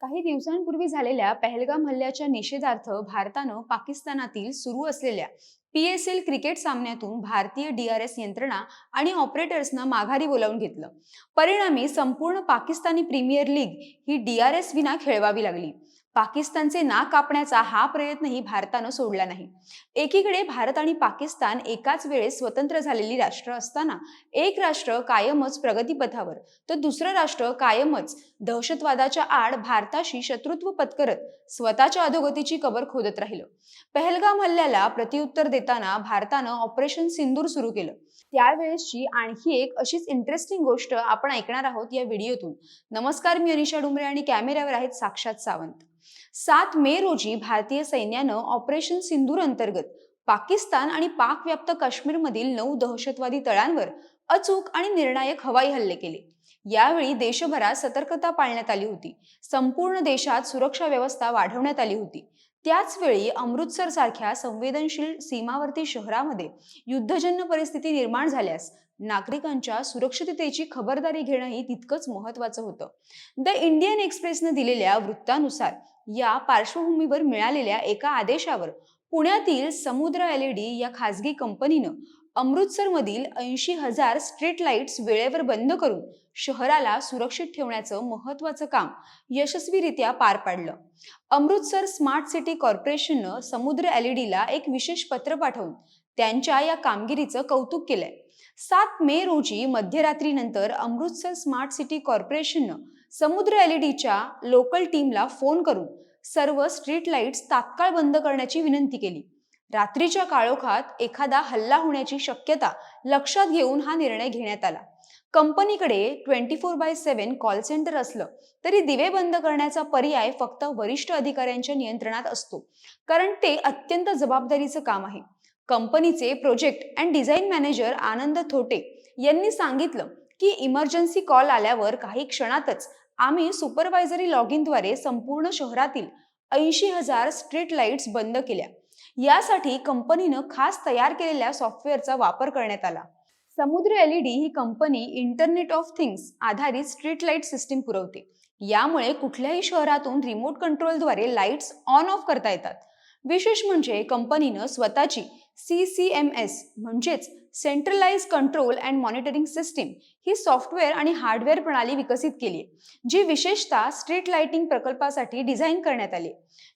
काही दिवसांपूर्वी झालेल्या पहलगाम हल्ल्याच्या निषेधार्थ भारतानं पाकिस्तानातील सुरू असलेल्या पी एस एल क्रिकेट सामन्यातून भारतीय डीआरएस यंत्रणा आणि ऑपरेटर्सना माघारी बोलावून घेतलं. परिणामी संपूर्ण पाकिस्तानी प्रीमियर लीग ही डीआरएस विना खेळवावी लागली. पाकिस्तानचे नाक कापण्याचा हा प्रयत्नही भारतानं सोडला नाही. एकीकडे भारत आणि पाकिस्तान एकाच वेळेस स्वतंत्र झालेली राष्ट्र असताना एक राष्ट्र कायमच प्रगतीपथावर तर दुसरं राष्ट्र कायमच दहशतवादाच्या आड भारताशी शत्रुत्व पत्करत स्वतःच्या अधोगतीची कबर खोदत राहिलं. पहलगाम हल्ल्याला प्रत्युत्तर देताना भारतानं ऑपरेशन सिंदूर सुरू केलं. त्यावेळेसची आणखी एक अशीच इंटरेस्टिंग गोष्ट आपण ऐकणार आहोत या व्हिडिओतून. नमस्कार मी अनिशा डुमरे आणि कॅमेऱ्यावर आहेत साक्षात सावंत. सात मे रोजी भारतीय सैन्यानं ऑपरेशन सिंदूर अंतर्गत पाकिस्तान आणि पाक व्याप्त काश्मीरमधील नऊ दहशतवादी तळांवर अचूक आणि निर्णायक हवाई हल्ले केले. यावेळी देशभरात सतर्कता पाळण्यात आली होती. संपूर्ण देशात सुरक्षा व्यवस्था वाढवण्यात आली होती. त्याचवेळी अमृतसर सारख्या संवेदनशील सीमावर्ती शहरामध्ये युद्धजन्य परिस्थिती निर्माण झाल्यास नागरिकांच्या सुरक्षिततेची खबरदारी घेणंही तितकंच महत्वाचं होतं. द इंडियन एक्सप्रेसनं दिलेल्या वृत्तानुसार या पार्श्वभूमीवर मिळालेल्या एका आदेशावर पुण्यातील समुद्र एल या खासगी कंपनीनं अमृतसरमधील ऐंशी हजार स्ट्रीट लाईट्स वेळेवर बंद करून शहराला सुरक्षित ठेवण्याचं महत्वाचं काम यशस्वीरित्या पार पाडलं. अमृतसर स्मार्ट सिटी कॉर्पोरेशननं समुद्र एलईडीला ला एक विशेष पत्र पाठवून त्यांच्या या कामगिरीचं कौतुक केलंय. सात मे रोजी मध्यरात्रीनंतर अमृतसर स्मार्ट सिटी कॉर्पोरेशननं समुद्र एलईडीच्या लोकल टीमला फोन करून सर्व स्ट्रीट लाईट्स तात्काळ बंद करण्याची विनंती केली. रात्रीच्या काळोखात एखादा हल्ला होण्याची शक्यता लक्षात घेऊन हा निर्णय घेण्यात आला. कंपनीकडे twenty four by seven call centre असलं तरी दिवे बंद करण्याचा पर्याय फक्त वरिष्ठ अधिकाऱ्यांच्या नियंत्रणात असतो कारण ते अत्यंत जबाबदारीचं काम आहे. कंपनीचे project and design manager Anand Thote यांनी सांगितलं की इमर्जन्सी कॉल आल्यावर काही क्षणातच आम्ही सुपरवायझरी लॉग इनद्वारे संपूर्ण शहरातील ऐंशी हजार स्ट्रीट लाईट्स बंद केल्या. यासाठी कंपनीनं खास तयार केलेल्या सॉफ्टवेअरचा वापर करण्यात आला. समुद्र एलईडी ही कंपनी इंटरनेट ऑफ थिंग्स आधारित स्ट्रीट लाइट सिस्टीम पुरवते. यामुळे कुठल्याही शहरातून रिमोट कंट्रोलद्वारे लाईट्स ऑन ऑफ करता येतात. विशेष म्हणजे कंपनीनं स्वतःची सी सी एम एस म्हणजेच centralise control and monitoring system he software आणि हार्डवेअर प्रणाली विकसित केली आहे जी विशेषतः स्ट्रीट लाइटिंग प्रकल्पासाठी डिझाईन करण्यात आली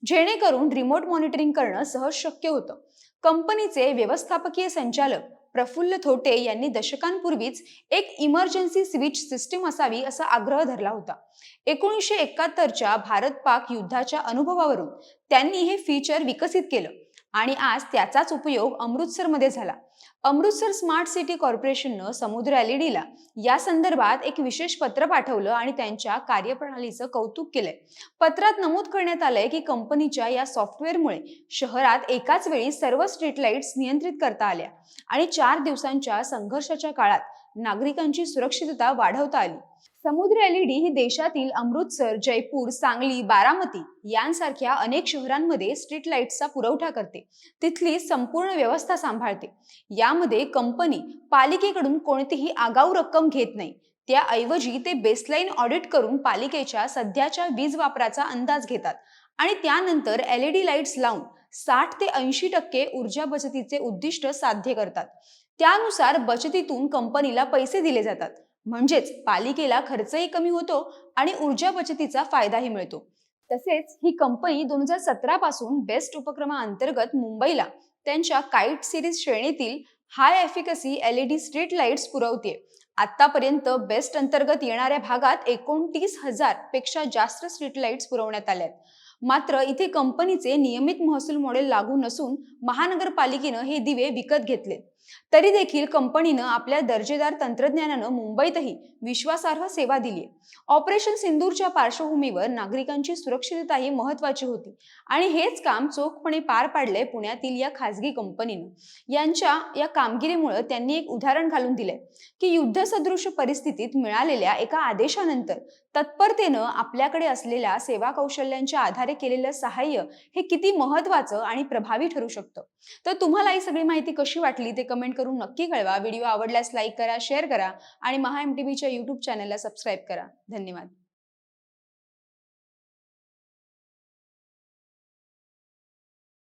जेणेकरून रिमोट मॉनिटरिंग करणं सहज शक्य होतं. कंपनीचे व्यवस्थापकीय संचालक प्रफुल्ल थोटे यांनी दशकांपूर्वीच एक इमर्जन्सी स्विच सिस्टीम असावी असा आग्रह धरला होता. एकोणीसशे एकाहत्तरच्या भारत पाक युद्धाच्या अनुभवावरून त्यांनी हे फीचर विकसित केलं. आणि आज त्याचाच उपयोग अमृतसरमध्ये झाला. अमृतसर स्मार्ट सिटी कॉर्पोरेशननं समुद्र एलईडीला या संदर्भात एक विशेष पत्र पाठवलं आणि त्यांच्या कार्यप्रणालीचं कौतुक केलंय. पत्रात नमूद करण्यात आलंय की कंपनीच्या या सॉफ्टवेअरमुळे शहरात एकाच वेळी सर्व स्ट्रीट लाईट्स नियंत्रित करता आल्या आणि चार दिवसांच्या संघर्षाच्या काळात नागरिकांची सुरक्षितता वाढवता आली. समुद्र एलईडी ही देशातील अमृतसर जयपूर सांगली बारामती यांसारख्या अनेक शहरांमध्ये स्ट्रीट लाईट्सचा पुरवठा करते. तिथली संपूर्ण व्यवस्था सांभाळते. यामध्ये कंपनी पालिकेकडून कोणतीही आगाऊ रक्कम घेत नाही. त्याऐवजी ते बेसलाईन ऑडिट करून पालिकेच्या सध्याच्या वीज वापराचा अंदाज घेतात. आणि त्यानंतर एलईडी लाईट्स लावून साठ ते ऐंशी टक्के ऊर्जा बचतीचे उद्दिष्ट साध्य करतात. त्यानुसार बचतीतून कंपनीला पैसे दिले जातात. म्हणजेच पालिकेला खर्चही कमी होतो आणि ऊर्जा बचतीचा फायदाही मिळतो. तसेच ही कंपनी दोन हजार सतरा पासून बेस्ट उपक्रमाअंतर्गत मुंबईला त्यांच्या काईट सिरीज श्रेणीतील high efficacy LED street lights पुरवते आतापर्यंत बेस्ट अंतर्गत येणाऱ्या भागात एकोणतीस हजारपेक्षा जास्त स्ट्रीट लाईट्स पुरवण्यात आल्यात. मात्र इथे कंपनीचे नियमित महसूल मॉडेल लागू नसून महानगरपालिकेनं हे दिवे विकत घेतले तरी देखील कंपनीनं आपल्या दर्जेदार तंत्रज्ञानानं मुंबईतही विश्वासार्ह सेवा दिली ऑपरेशन सिंदूरच्या पार्श्वभूमीवर नागरिकांची सुरक्षितताही महत्वाची होती आणि हेच काम चोखपणे पार पाडले पुण्यातील या खासगी कंपनीनं. यांच्या या कामगिरीमुळे त्यांनी एक उदाहरण घालून दिलंय की युद्धसदृश परिस्थितीत मिळालेल्या एका आदेशानंतर तत्परतेनं आपल्याकडे असलेल्या सेवा कौशल्यांच्या आधारे केलेलं सहाय्य हे किती महत्वाचं आणि प्रभावी ठरू शकतं? तर तुम्हाला ही सगळी माहिती कशी वाटली ते कमेंट करून नक्की कळवा. व्हिडिओ आवडल्यास लाईक करा शेअर करा आणि महा एम टी व्हीच्या यूट्यूब चॅनलला सबस्क्राईब करा. धन्यवाद.